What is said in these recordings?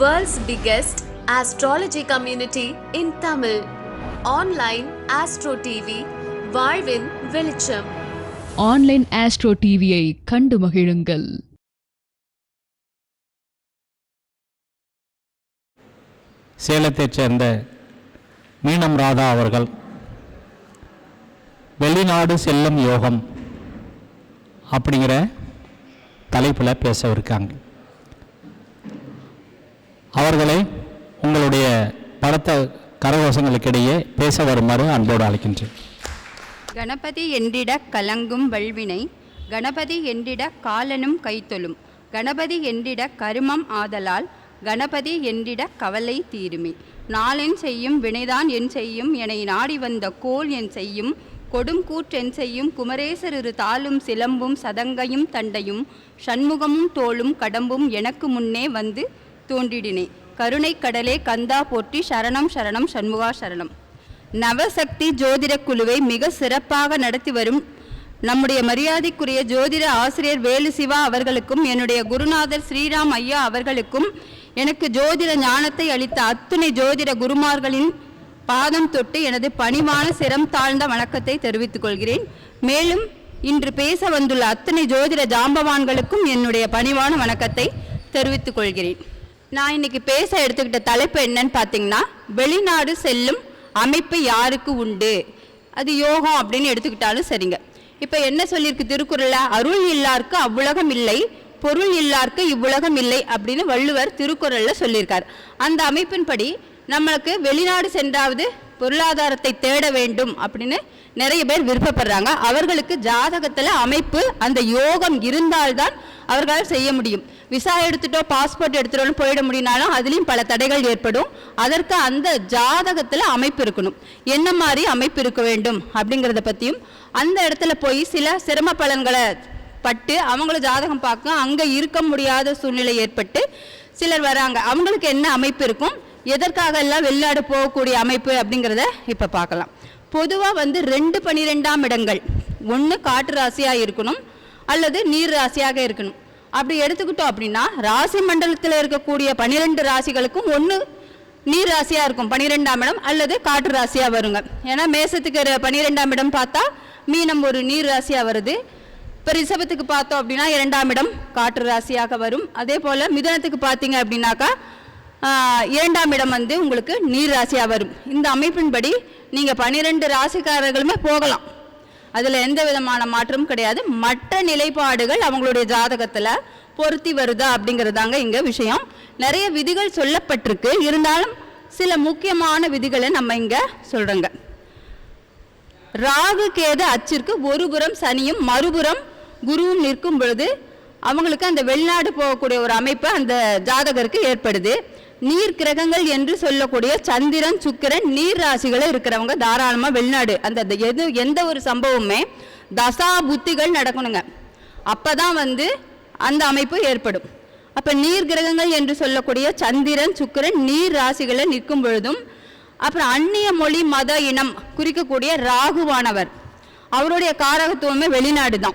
World's biggest astrology community in Tamil. Online Astro TV, வாழ்வின் வெளிச்சம். Online astro டிவியை கண்டு மகிழுங்கள். சேலத்தைச் சேர்ந்த மீனம் ராதா அவர்கள் வெளிநாடு செல்லும் யோகம் அப்படிங்கிற தலைப்பில் பேசவிருக்காங்க. அவர்களை உங்களுடைய படத்த கரகோஷங்களுக்கிடையே பேச வருமாறு அன்போடு அழைக்கின்றேன். கணபதி என்றிட கலங்கும் வல்வினை கணபதி என்றிட காலனும் கைத்தொழும் கணபதி என்றிட கருமம் ஆதலால் கணபதி என்றிட கவலை தீருமே. நாளென் செய்யும் வினைதான் என் செய்யும் என நாடி வந்த கோல் என் செய்யும் கொடும் கூற்றென் செய்யும் குமரேசர் இரு தாளும் சிலம்பும் சதங்கையும் தண்டையும் சண்முகமும் தோளும் கடம்பும் எனக்கு முன்னே வந்து தூண்டிடினே கருணை கடலே கந்தா போற்றி சரணம் சரணம் சண்முகா சரணம். நவசக்தி ஜோதிட குழுவை மிக சிறப்பாக நடத்தி வரும் நம்முடைய மரியாதைக்குரிய ஜோதிட ஆசிரியர் வேலு சிவா அவர்களுக்கும் என்னுடைய குருநாதர் ஸ்ரீராம் ஐயா அவர்களுக்கும் எனக்கு ஜோதிட ஞானத்தை அளித்த அத்துணை ஜோதிட குருமார்களின் பாதம் தொட்டு எனது பணிவான சிரம் தாழ்ந்த வணக்கத்தை தெரிவித்துக் கொள்கிறேன். மேலும் இன்று பேச வந்துள்ள அத்தனை ஜோதிட ஜாம்பவான்களுக்கும் என்னுடைய பணிவான வணக்கத்தை தெரிவித்துக் கொள்கிறேன். நான் இன்னைக்கு பேச எடுத்துக்கிட்ட தலைப்பு என்னன்னு பார்த்தீங்கன்னா வெளிநாடு செல்லும் அமைப்பு யாருக்கு உண்டு? அது யோகம் அப்படின்னு எடுத்துக்கிட்டாலும் சரிங்க. இப்போ என்ன சொல்லியிருக்கு திருக்குறளில்? அருள் இல்லாருக்கு அவ்வுலகம் இல்லை பொருள் இல்லாருக்கு இவ்வுலகம் இல்லை அப்படின்னு வள்ளுவர் திருக்குறளில் சொல்லியிருக்கார். அந்த அமைப்பின்படி நம்மளுக்கு வெளிநாடு சென்றாவது பொருளாதாரத்தை தேட வேண்டும் அப்படின்னு நிறைய பேர் விருப்பப்படுறாங்க. அவர்களுக்கு ஜாதகத்தில் அமைப்பு அந்த யோகம் இருந்தால்தான் அவர்களால் செய்ய முடியும். விசா எடுத்துட்டோ பாஸ்போர்ட் எடுத்துட்டோன்னு போயிட முடியினாலும் அதுலேயும் பல தடைகள் ஏற்படும். அதற்கு அந்த ஜாதகத்தில் அமைப்பு இருக்கணும். என்ன மாதிரி அமைப்பு இருக்க வேண்டும் அப்படிங்கிறத பற்றியும் அந்த இடத்துல போய் சில சிரம பலன்களை பட்டு அவங்கள ஜாதகம் பார்க்க அங்கே இருக்க முடியாத சூழ்நிலை ஏற்பட்டு சிலர் வராங்க. அவங்களுக்கு என்ன அமைப்பு இருக்கும்? எதற்காக எல்லாம் வெளிநாடு போகக்கூடிய அமைப்பு அப்படிங்கிறத இப்போ பார்க்கலாம். பொதுவாக வந்து ரெண்டு பனிரெண்டாம் இடங்கள். ஒன்று காற்று ராசியாக இருக்கணும். அல்லது நீர் ராசியாக இருக்கணும். அப்படி எடுத்துக்கிட்டோம் அப்படின்னா ராசி மண்டலத்தில் இருக்கக்கூடிய பன்னிரெண்டு ராசிகளுக்கும் ஒன்று நீர் ராசியாக இருக்கும் பன்னிரெண்டாம் இடம் அல்லது காற்று ராசியாக வருங்க. ஏன்னா மேசத்துக்கு பனிரெண்டாம் பன்னிரெண்டாம் இடம் பார்த்தா மீனம் ஒரு நீர் ராசியாக வருது. இப்போ ரிசபத்துக்கு பார்த்தோம் அப்படின்னா இரண்டாம் இடம் காற்று ராசியாக வரும். அதே போல் மிதனத்துக்கு பார்த்தீங்க அப்படின்னாக்கா இரண்டாம் இடம் வந்து உங்களுக்கு நீர் ராசியாக வரும். இந்த அமைப்பின்படி நீங்கள் பன்னிரெண்டு ராசிக்காரர்களுமே போகலாம். அதில் எந்த விதமான மாற்றமும் கிடையாது. மற்ற நிலைப்பாடுகள் அவங்களுடைய ஜாதகத்தில் பொருத்தி வருதா அப்படிங்கிறதாங்க இங்கே விஷயம். நிறைய விதிகள் சொல்லப்பட்டிருக்கு. இருந்தாலும் சில முக்கியமான விதிகளை நம்ம இங்கே சொல்கிறோங்க ராகு கேது அச்சிற்கு ஒருபுறம் சனியும் மறுபுறம் குருவும் நிற்கும் பொழுது அவங்களுக்கு அந்த வெளிநாடு போகக்கூடிய ஒரு அமைப்பு அந்த ஜாதகருக்கு ஏற்படுது. நீர் கிரகங்கள் என்று சொல்லக்கூடிய சந்திரன் சுக்கிரன் நீர் ராசிகளை இருக்கிறவங்க தாராளமாக வெளிநாடு. அந்த த- எது எந்த ஒரு சம்பவமுமே தசா புத்திகள் நடக்கணுங்க. அப்போ தான் வந்து அந்த அமைப்பு ஏற்படும். அப்போ நீர் கிரகங்கள் என்று சொல்லக்கூடிய சந்திரன் சுக்கிரன் நீர் ராசிகளை நிற்கும் பொழுதும் அப்புறம் அந்நிய மொழி மத இனம் குறிக்கக்கூடிய ராகுவானவர். அவருடைய காரகத்துவமே வெளிநாடு தான்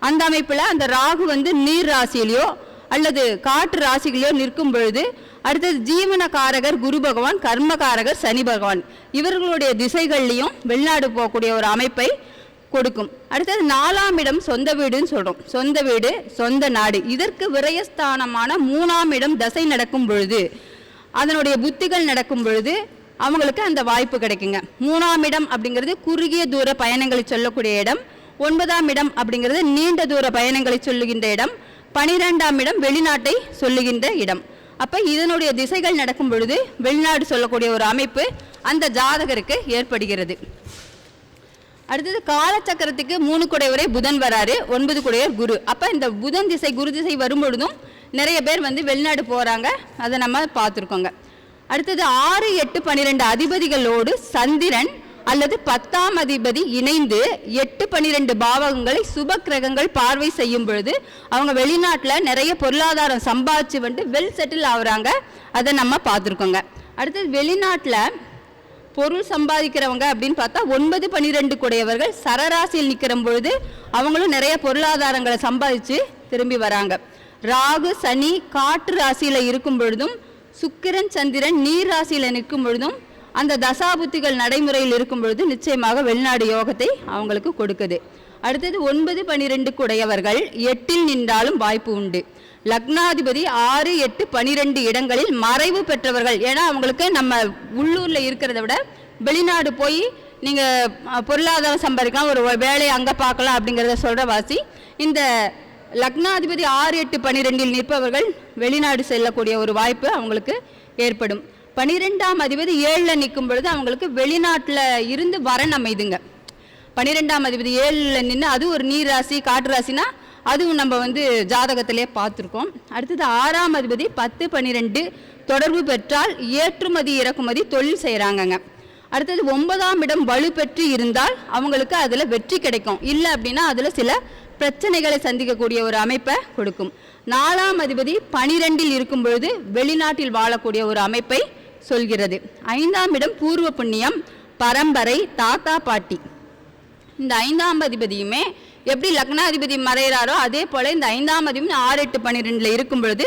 அந்த அமைப்பில் அந்த ராகு வந்து நீர் ராசியிலையோ அல்லது காற்று ராசிகளிலோ நிற்கும் பொழுது அடுத்தது ஜீவனகாரகர் குரு பகவான் கர்மகாரகர் சனி பகவான். இவர்களுடைய திசைகள்லையும் வெளிநாடு போகக்கூடிய ஒரு அமைப்பை கொடுக்கும். அடுத்தது நாலாம் இடம் சொந்த வீடுன்னு சொல்கிறோம் சொந்த வீடு சொந்த நாடு. இதற்கு விரயஸ்தானமான மூணாம் இடம் தசை நடக்கும் பொழுது அதனுடைய புத்திகள் நடக்கும் பொழுது அவங்களுக்கு அந்த வாய்ப்பு கிடைக்குங்க. மூணாம் இடம் அப்படிங்கிறது குறுகிய தூர பயணங்களை சொல்லக்கூடிய இடம். ஒன்பதாம் இடம் அப்படிங்கிறது நீண்ட தூர பயணங்களை சொல்லுகின்ற இடம். பனிரெண்டாம் இடம் வெளிநாட்டை சொல்லுகின்ற இடம். அப்போ இதனுடைய திசைகள் நடக்கும் பொழுது வெளிநாடு சொல்லக்கூடிய ஒரு அமைப்பு அந்த ஜாதகருக்கு ஏற்படுகிறது. அடுத்தது காலச்சக்கரத்துக்கு மூணு குடையவரே புதன் வராரு ஒன்பது குடையவர் குரு. அப்போ இந்த புதன் திசை குரு திசை வரும்பொழுதும் நிறைய பேர் வந்து வெளிநாடு போகிறாங்க அதை நம்ம பார்த்துருக்கோங்க. அடுத்தது ஆறு எட்டு பன்னிரெண்டு அதிபதிகளோடு சந்திரன் அல்லது பத்தாம் அதிபதி இணைந்து எட்டு பனிரெண்டு பாவகங்களை சுப கிரகங்கள் பார்வை செய்யும் பொழுது அவங்க வெளிநாட்டில் நிறைய பொருளாதாரம் சம்பாதிச்சு வந்து வெல் செட்டில் ஆகுறாங்க. அதை நம்ம பார்த்துருக்கோங்க. அடுத்தது வெளிநாட்டில் பொருள் சம்பாதிக்கிறவங்க அப்படின்னு பார்த்தா ஒன்பது பன்னிரெண்டு கூடையவர்கள் சரராசியில் நிற்கிற பொழுது அவங்களும் நிறைய பொருளாதாரங்களை சம்பாதிச்சு திரும்பி வராங்க. ராகு சனி காற்று ராசியில் இருக்கும் பொழுதும் சுக்கிரன் சந்திரன் நீர் ராசியில் நிற்கும் பொழுதும் அந்த தசாபுத்திகள் நடைமுறையில் இருக்கும் பொழுது நிச்சயமாக வெளிநாடு யோகத்தை அவங்களுக்கு கொடுக்குது. அடுத்தது ஒன்பது பனிரெண்டுக்கு உடையவர்கள் எட்டில் நின்றாலும் வாய்ப்பு உண்டு. லக்னாதிபதி ஆறு எட்டு பனிரெண்டு இடங்களில் மறைவு பெற்றவர்கள். ஏன்னா அவங்களுக்கு நம்ம உள்ளூரில் இருக்கிறத விட வெளிநாடு போய் நீங்கள் பொருளாதாரம் சம்பாதிக்கலாம் ஒரு வேலையை அங்கே பார்க்கலாம் அப்படிங்கிறத சொல்கிற வாசி. இந்த லக்னாதிபதி ஆறு எட்டு பனிரெண்டில் நிற்பவர்கள் வெளிநாடு செல்லக்கூடிய ஒரு வாய்ப்பு அவங்களுக்கு ஏற்படும். பனிரெண்டாம் அதிபதி ஏழில் நிற்கும் பொழுது அவங்களுக்கு வெளிநாட்டில் இருந்து வரன் அமைதுங்க. பன்னிரெண்டாம் அதிபதி ஏழில் நின்று அது ஒரு நீர் ராசி காற்று ராசினா அதுவும் நம்ம வந்து ஜாதகத்திலே பார்த்துருக்கோம். அடுத்தது ஆறாம் அதிபதி பத்து பன்னிரெண்டு தொடர்பு பெற்றால் ஏற்றுமதி இறக்குமதி தொழில் செய்கிறாங்கங்க அடுத்தது ஒன்பதாம் இடம் வலுப்பெற்று இருந்தால் அவங்களுக்கு அதில் வெற்றி கிடைக்கும். இல்லை அப்படின்னா அதில் சில பிரச்சனைகளை சந்திக்கக்கூடிய ஒரு அமைப்பை கொடுக்கும். நாலாம் அதிபதி பனிரெண்டில் இருக்கும் பொழுது வெளிநாட்டில் வாழக்கூடிய ஒரு அமைப்பை சொல்கிறது. ஐந்தாம் இடம் பூர்வ புண்ணியம் பரம்பரை தாத்தா பாட்டி. இந்த ஐந்தாம் அதிபதியுமே எப்படி லக்னாதிபதி மறைகிறாரோ அதே போல் இந்த ஐந்தாம் அதிபதி ஆறு எட்டு பன்னிரெண்டில் இருக்கும் பொழுது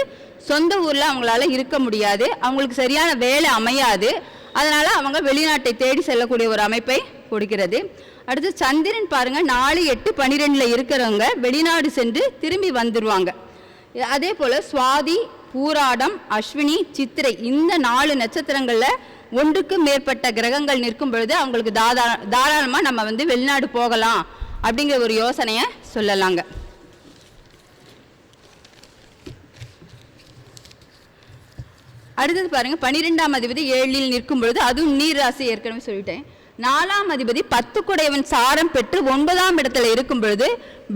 சொந்த ஊரில் அவங்களால இருக்க முடியாது. அவங்களுக்கு சரியான வேலை அமையாது. அதனால் அவங்க வெளிநாட்டை தேடி செல்லக்கூடிய ஒரு அமைப்பை கொடுக்கிறது. அடுத்து சந்திரன் பாருங்கள் நாலு எட்டு பன்னிரெண்டில் இருக்கிறவங்க வெளிநாடு சென்று திரும்பி வந்துடுவாங்க அதே போல் சுவாதி பூராடம் அஸ்வினி சித்திரை இந்த நாலு நட்சத்திரங்களில் ஒன்றுக்கு மேற்பட்ட கிரகங்கள் நிற்கும் பொழுது அவங்களுக்கு தாதா தாராளமாக நம்ம வந்து வெளிநாடு போகலாம் அப்படிங்கிற ஒரு யோசனையை சொல்லலாங்க. அடுத்தது பாருங்க பன்னிரெண்டாம் அதிபதி ஏழில் நிற்கும் பொழுது அதுவும் நீர் ராசி ஏற்கனவே சொல்லிட்டேன். நாலாம் அதிபதி பத்து குடையவன் சாரம் பெற்று ஒன்பதாம் இடத்துல இருக்கும் பொழுது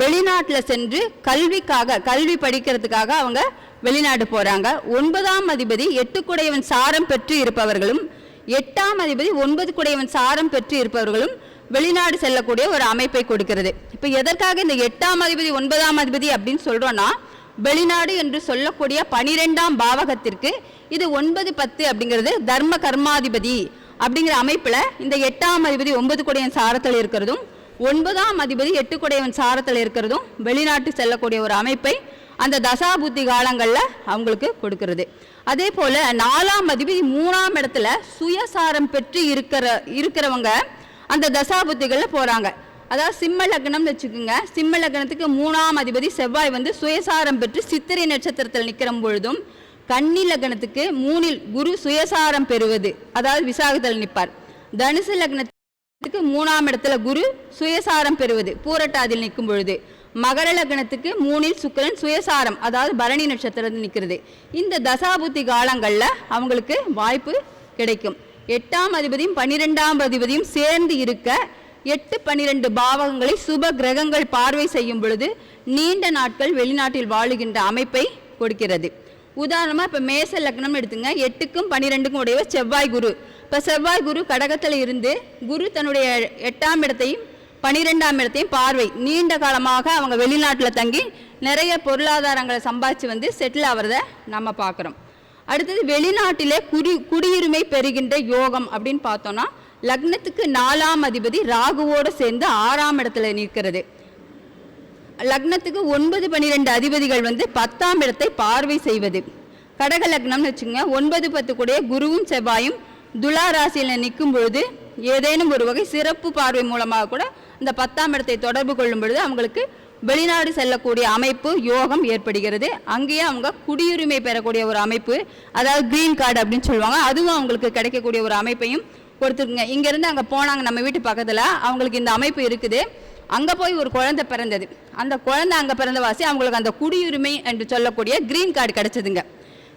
வெளிநாட்டில் சென்று கல்விக்காக கல்வி படிக்கிறதுக்காக அவங்க வெளிநாடு போகிறாங்க ஒன்பதாம் அதிபதி எட்டு குடையவன் சாரம் பெற்று இருப்பவர்களும் எட்டாம் அதிபதி ஒன்பது குடையவன் சாரம் பெற்று இருப்பவர்களும் வெளிநாடு செல்லக்கூடிய ஒரு அமைப்பை கொடுக்கிறது. இப்போ எதற்காக இந்த எட்டாம் அதிபதி ஒன்பதாம் அதிபதி அப்படின்னு சொல்கிறோன்னா வெளிநாடு என்று சொல்லக்கூடிய பனிரெண்டாம் பாவகத்திற்கு இது ஒன்பது பத்து அப்படிங்கிறது தர்ம கர்மாதிபதி அப்படிங்கிற அமைப்பில் இந்த எட்டாம் அதிபதி ஒன்பது குடையன் சாரத்தில் இருக்கிறதும் ஒன்பதாம் அதிபதி எட்டு குடையவன் சாரத்தில் இருக்கிறதும் வெளிநாட்டு செல்லக்கூடிய ஒரு அமைப்பை அந்த தசாபுத்தி காலங்களில் அவங்களுக்கு கொடுக்கறது. அதே போல் நாலாம் அதிபதி மூணாம் இடத்துல சுயசாரம் பெற்று இருக்கிற இருக்கிறவங்க அந்த தசாபுத்திகளில் போகிறாங்க அதாவது சிம்ம லக்னம்னு வச்சுக்கோங்க. சிம்ம லக்னத்துக்கு மூணாம் அதிபதி செவ்வாய் வந்து சுயசாரம் பெற்று சித்திரை நட்சத்திரத்தில் நிற்கிற பொழுதும் கன்னி லக்னத்துக்கு மூணில் குரு சுயசாரம் பெறுவது. அதாவது விசாகத்தில் நிற்பார். தனுசு லக்னத்துக்கு மூணாம் இடத்துல குரு சுயசாரம் பெறுவது. பூரட்டாதில் நிற்கும் பொழுது. மகர லக்னத்துக்கு மூணில் சுக்கரன் சுயசாரம் அதாவது பரணி நட்சத்திரத்தில் நிற்கிறது இந்த தசாபுத்தி காலங்களில் அவங்களுக்கு வாய்ப்பு கிடைக்கும். எட்டாம் அதிபதியும் பன்னிரெண்டாம் அதிபதியும் சேர்ந்து இருக்க எட்டு பன்னிரெண்டு பாவகங்களை சுப கிரகங்கள் பார்வை செய்யும் பொழுது நீண்ட நாட்கள் வெளிநாட்டில் வாழுகின்ற அமைப்பை கொடுக்கிறது. உதாரணமாக இப்போ மேச லக்னம்னு எடுத்துங்க. எட்டுக்கும் பன்னிரெண்டுக்கும் உடைய செவ்வாய் குரு. இப்போ செவ்வாய் குரு கடகத்தில் இருந்து குரு தன்னுடைய எட்டாம் இடத்தையும் பனிரெண்டாம் இடத்தையும் பார்வை. நீண்ட காலமாக அவங்க வெளிநாட்டில் தங்கி நிறைய பொருளாதாரங்களை சம்பாதிச்சு வந்து செட்டில் ஆகிறத நம்ம பார்க்குறோம் அடுத்தது வெளிநாட்டிலே குடி குடியுரிமை பெறுகின்ற யோகம் அப்படின்னு பார்த்தோன்னா லக்னத்துக்கு நாலாம் அதிபதி ராகுவோடு சேர்ந்து ஆறாம் இடத்துல நிற்கிறது. லக்னத்துக்கு ஒன்பது பன்னிரெண்டு அதிபதிகள் வந்து பத்தாம் இடத்தை பார்வை செய்வது. கடக லக்னம்னு வச்சுங்க ஒன்பது பத்து கூட குருவும் செவ்வாயும் துலா ராசியில் நிற்கும் பொழுது ஏதேனும் ஒரு வகை சிறப்பு பார்வை மூலமாக கூட இந்த பத்தாம் இடத்தை தொடர்பு கொள்ளும் பொழுது அவங்களுக்கு வெளிநாடு செல்லக்கூடிய அமைப்பு யோகம் ஏற்படுகிறது. அங்கேயே அவங்க குடியுரிமை பெறக்கூடிய ஒரு அமைப்பு அதாவது கிரீன் கார்டு அப்படின்னு சொல்லுவாங்க. அதுவும் அவங்களுக்கு கிடைக்கக்கூடிய ஒரு அமைப்பையும் கொடுத்துருக்குங்க. இங்கேருந்து அங்கே போனாங்க நம்ம வீட்டு பக்கத்தில் அவங்களுக்கு இந்த அமைப்பு இருக்குது. அங்கே போய் ஒரு குழந்தை பிறந்தது. அந்த குழந்தை அங்கே பிறந்த வாசி அவங்களுக்கு அந்த குடியுரிமை என்று சொல்லக்கூடிய கிரீன் கார்டு கிடச்சிதுங்க.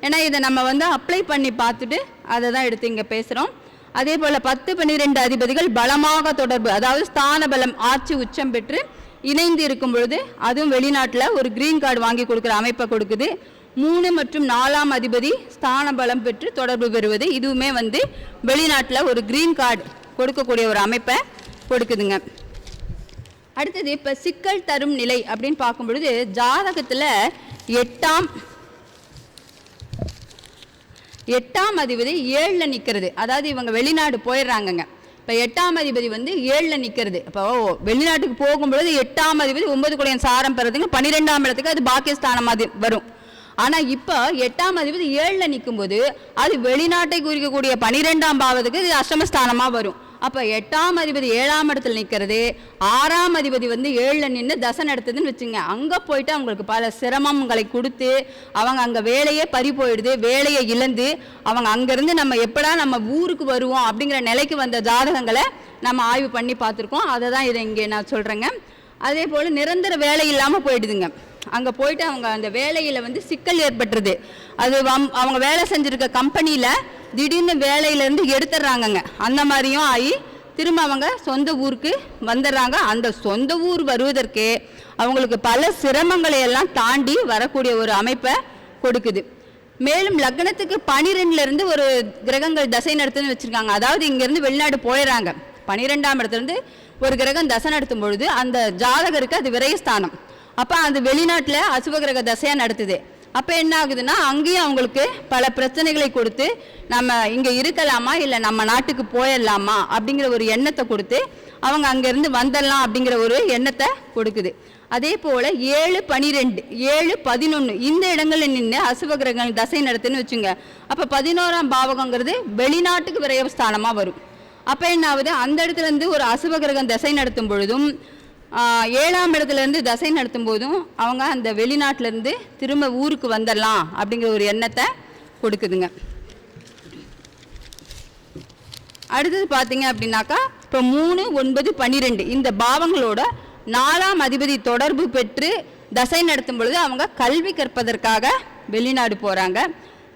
ஏன்னா இதை நம்ம வந்து அப்ளை பண்ணி பார்த்துட்டு அதை தான் எடுத்து இங்கே பேசுகிறோம் அதே போல் பத்து பன்னிரெண்டு அதிபதிகள் பலமாக தொடர்பு அதாவது ஸ்தான பலம் ஆட்சி உச்சம் பெற்று இணைந்து இருக்கும் பொழுது அதுவும் வெளிநாட்டில் ஒரு கிரீன் கார்டு வாங்கி கொடுக்குற அமைப்பை கொடுக்குது. மூணு மற்றும் நாலாம் அதிபதி ஸ்தான பலம் பெற்று தொடர்பு பெறுவது இதுவுமே வந்து வெளிநாட்டில் ஒரு கிரீன் கார்டு கொடுக்கக்கூடிய ஒரு அமைப்பை கொடுக்குதுங்க. அடுத்தது இப்போ சிக்கல் தரும் நிலை அப்படின்னு பார்க்கும் பொழுது ஜாதகத்தில் எட்டாம் எட்டாம் அதிபதி ஏழில் நிற்கிறது அதாவது இவங்க வெளிநாடு போயிடுறாங்கங்க. இப்போ எட்டாம் அதிபதி வந்து ஏழில் நிற்கிறது இப்போ வெளிநாட்டுக்கு போகும்பொழுது எட்டாம் அதிபதி ஒன்பது குடையன் சாரம் பெறதுங்க பன்னிரெண்டாம் இடத்துக்கு அது பாகிஸ்தானம் அது வரும். ஆனால் இப்போ எட்டாம் அதிபதி ஏழில் நிற்கும்போது அது வெளிநாட்டை குறிக்கக்கூடிய பனிரெண்டாம் பாவத்துக்கு இது அஷ்டமஸ்தானமாக வரும். அப்போ எட்டாம் அதிபதி ஏழாம் இடத்துல நிற்கிறது ஆறாம் அதிபதி வந்து ஏழில் நின்று தசை நடத்துதுன்னு வச்சுங்க. அங்கே போயிட்டு அவங்களுக்கு பல சிரமங்களை கொடுத்து அவங்க அங்கே வேலையே பறி போயிடுது வேலையை இழந்து அவங்க அங்கேருந்து நம்ம எப்படா நம்ம ஊருக்கு வருவோம் அப்படிங்கிற நிலைக்கு வந்த ஜாதகங்களை நம்ம ஆய்வு பண்ணி பார்த்துருக்கோம். அதை தான் இதை இங்கே நான் சொல்கிறேங்க அதே போல் நிரந்தர வேலை இல்லாமல் போயிடுதுங்க. அங்கே போயிட்டு அவங்க அந்த வேலையில் வந்து சிக்கல் ஏற்பட்டுருது. அது வம்- அவங்க வேலை செஞ்சுருக்க கம்பெனியில் திடீர்னு வேலையிலேருந்து எடுத்துடுறாங்கங்க. அந்த மாதிரியும் ஆகி திரும்ப அவங்க சொந்த ஊருக்கு வந்துடுறாங்க. அந்த சொந்த ஊர் வருவதற்கு அவங்களுக்கு பல சிரமங்களை எல்லாம் தாண்டி வரக்கூடிய ஒரு அமைப்பை கொடுக்குது. மேலும் லக்னத்துக்கு பனிரெண்டுலேருந்து ஒரு கிரகங்கள் தசை நடத்துன்னு வச்சிருக்காங்க. அதாவது இங்கேருந்து வெளிநாடு போயிடுறாங்க. பனிரெண்டாம் இடத்துலேருந்து ஒரு கிரகம் தசை நடத்தும் பொழுது அந்த ஜாதகருக்கு அது விரயஸ்தானம். அப்போ அது வெளிநாட்டில் அசுப கிரக தசையாக நடத்துது. அப்போ என்ன ஆகுதுன்னா அங்கேயும் அவங்களுக்கு பல பிரச்சனைகளை கொடுத்து நம்ம இங்கே இருக்கலாமா இல்லை நம்ம நாட்டுக்கு போயிடலாமா அப்படிங்கிற ஒரு எண்ணத்தை கொடுத்து அவங்க அங்கேருந்து வந்துடலாம் அப்படிங்கிற ஒரு எண்ணத்தை கொடுக்குது. அதே போல் ஏழு பனிரெண்டு ஏழு பதினொன்று இந்த இடங்களில் நின்று அசுவ கிரகங்கள் தசை நடத்துன்னு வச்சுங்க. அப்போ பதினோராம் பாவகங்கிறது வெளிநாட்டுக்கு விரயஸ்தானமாக வரும். அப்போ என்ன ஆகுது அந்த இடத்துல இருந்து ஒரு அசுவ கிரகம் தசை நடத்தும் பொழுதும் ஏழாம் இடத்துல இருந்து தசை நடத்தும் போதும் அவங்க அந்த வெளிநாட்டிலேருந்து திரும்ப ஊருக்கு வந்துடலாம் அப்படிங்கிற ஒரு எண்ணத்தை கொடுக்குதுங்க. அடுத்தது பார்த்தீங்க அப்படின்னாக்கா இப்போ மூணு ஒன்பது பன்னிரெண்டு இந்த பாவங்களோட நாலாம் அதிபதி தொடர்பு பெற்று தசை நடத்தும் பொழுது அவங்க கல்வி கற்பதற்காக வெளிநாடு போகிறாங்க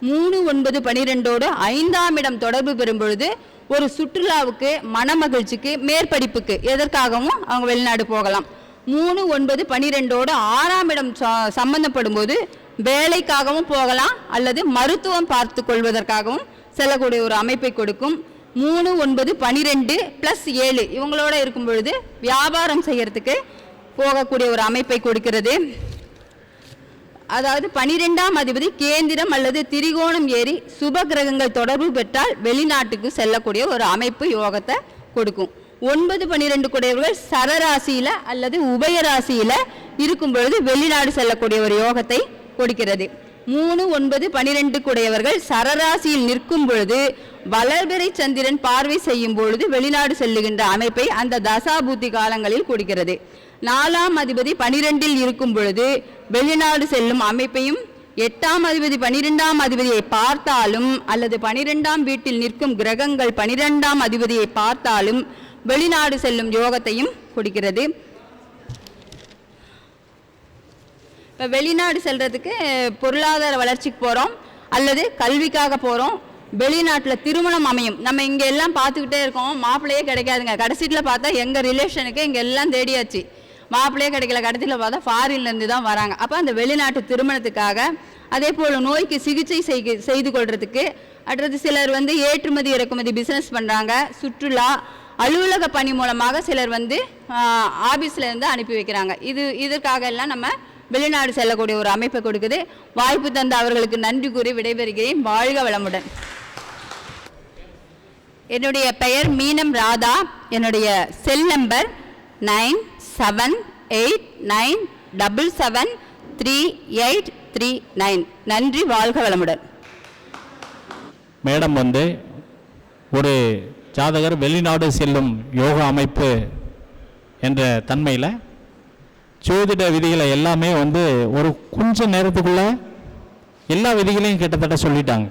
மூணு ஒன்பது பனிரெண்டோடு ஐந்தாம் இடம் தொடர்பு பெறும் பொழுது ஒரு சுற்றுலாவுக்கு மனமகிழ்ச்சிக்கு மேற்படிப்புக்கு எதற்காகவும் அவங்க வெளிநாடு போகலாம். மூணு ஒன்பது பன்னிரெண்டோடு ஆறாம் இடம் ச- சம்பந்தப்படும் போது வேலைக்காகவும் போகலாம் அல்லது மருத்துவம் பார்த்து கொள்வதற்காகவும் செல்லக்கூடிய ஒரு அமைப்பை கொடுக்கும். மூணு ஒன்பது பனிரெண்டு ப்ளஸ் ஏழு இவங்களோட இருக்கும் பொழுது வியாபாரம் செய்யறதுக்கு போகக்கூடிய ஒரு அமைப்பை கொடுக்கிறது. அதாவது பனிரெண்டாம் அதிபதி கேந்திரம் அல்லது திரிகோணம் ஏறி சுப கிரகங்கள் தொடர்பு பெற்றால் வெளிநாட்டுக்கு செல்லக்கூடிய ஒரு அமைப்பு யோகத்தை கொடுக்கும். ஒன்பது பன்னிரெண்டு குடையவர்கள் சரராசியில் அல்லது உபயராசியில் இருக்கும் பொழுது வெளிநாடு செல்லக்கூடிய ஒரு யோகத்தை கொடுக்கிறது. மூணு ஒன்பது பனிரெண்டு குடையவர்கள் சரராசியில் நிற்கும் பொழுது வளர்பிறை சந்திரன் பார்வை செய்யும் பொழுது வெளிநாடு செல்லுகின்ற அமைப்பை அந்த தசாபூத்தி காலங்களில் கொடுக்கிறது. நாலாம் அதிபதி பனிரெண்டில் இருக்கும் பொழுது வெளிநாடு செல்லும் அமைப்பையும் எட்டாம் அதிபதி பனிரெண்டாம் அதிபதியை பார்த்தாலும் அல்லது பனிரெண்டாம் வீட்டில் நிற்கும் கிரகங்கள் பனிரெண்டாம் அதிபதியை பார்த்தாலும் வெளிநாடு செல்லும் யோகத்தையும் கொடுக்கிறது. இப்போ வெளிநாடு செல்றதுக்கு பொருளாதார வளர்ச்சிக்கு போகிறோம் அல்லது கல்விக்காக போகிறோம் வெளிநாட்டில் திருமணம் அமையும். நம்ம இங்கே எல்லாம் பார்த்துக்கிட்டே இருக்கோம். மாப்பிள்ளையே கிடைக்காதுங்க. கடைசியில் பார்த்தா எங்கள் ரிலேஷனுக்கு இங்கே எல்லாம் தேடியாச்சு. மாப்பிள்ளையே கிடைக்கல கடைசியில் பார்த்தா ஃபாரின்லேருந்து தான் வராங்க. அப்போ அந்த வெளிநாட்டு திருமணத்துக்காக அதே போல் நோய்க்கு சிகிச்சை செய்து கொள்றதுக்கு அடுத்தது சிலர் வந்து ஏற்றுமதி இறக்குமதி பிஸ்னஸ் பண்ணுறாங்க சுற்றுலா அலுவலக பணி மூலமாக சிலர் வந்து ஆஃபீஸ்லேருந்து அனுப்பி வைக்கிறாங்க. இது இதற்காக எல்லாம் நம்ம வெளிநாடு செல்லக்கூடிய ஒரு அமைப்பை கொடுக்குது. வாய்ப்பு தந்த அவர்களுக்கு நன்றி கூறி விடைபெறுகிறேன். வாழ்க வளமுடன். என்னுடைய பெயர் மீனம் ராதா. என்னுடைய cell number nine seven eight nine double seven three eight three nine நன்றி வாழ்க வளமுடன். மேடம் வந்து ஒரு ஜாதகர் வெளிநாடு செல்லும் யோகா அமைப்பு என்ற தன்மையில் ஜோதிட விதிகளை எல்லாமே வந்து ஒரு கொஞ்ச நேரத்துக்குள்ள எல்லா விதிகளையும் கிட்டத்தட்ட சொல்லிட்டாங்க.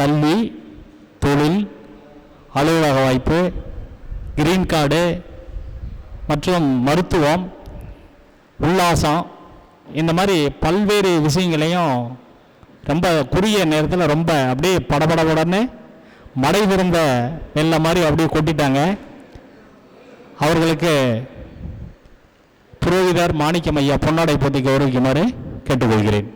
கல்வி தொழில் அலுவலக வாய்ப்பு கிரீன் கார்டு மற்றும் மருத்துவம் உல்லாசம் இந்த மாதிரி பல்வேறு விஷயங்களையும் ரொம்ப குறுகிய நேரத்தில் ரொம்ப அப்படியே படபடபடன்னு மடை விருந்த வெள்ள மாதிரி அப்படியே கொட்டிட்டாங்க. அவர்களுக்கு புரோகிதர் மாணிக்கம் ஐயா பொன்னாடை போட்டி கௌரவிக்குமாறு கேட்டுக்கொள்கிறேன்.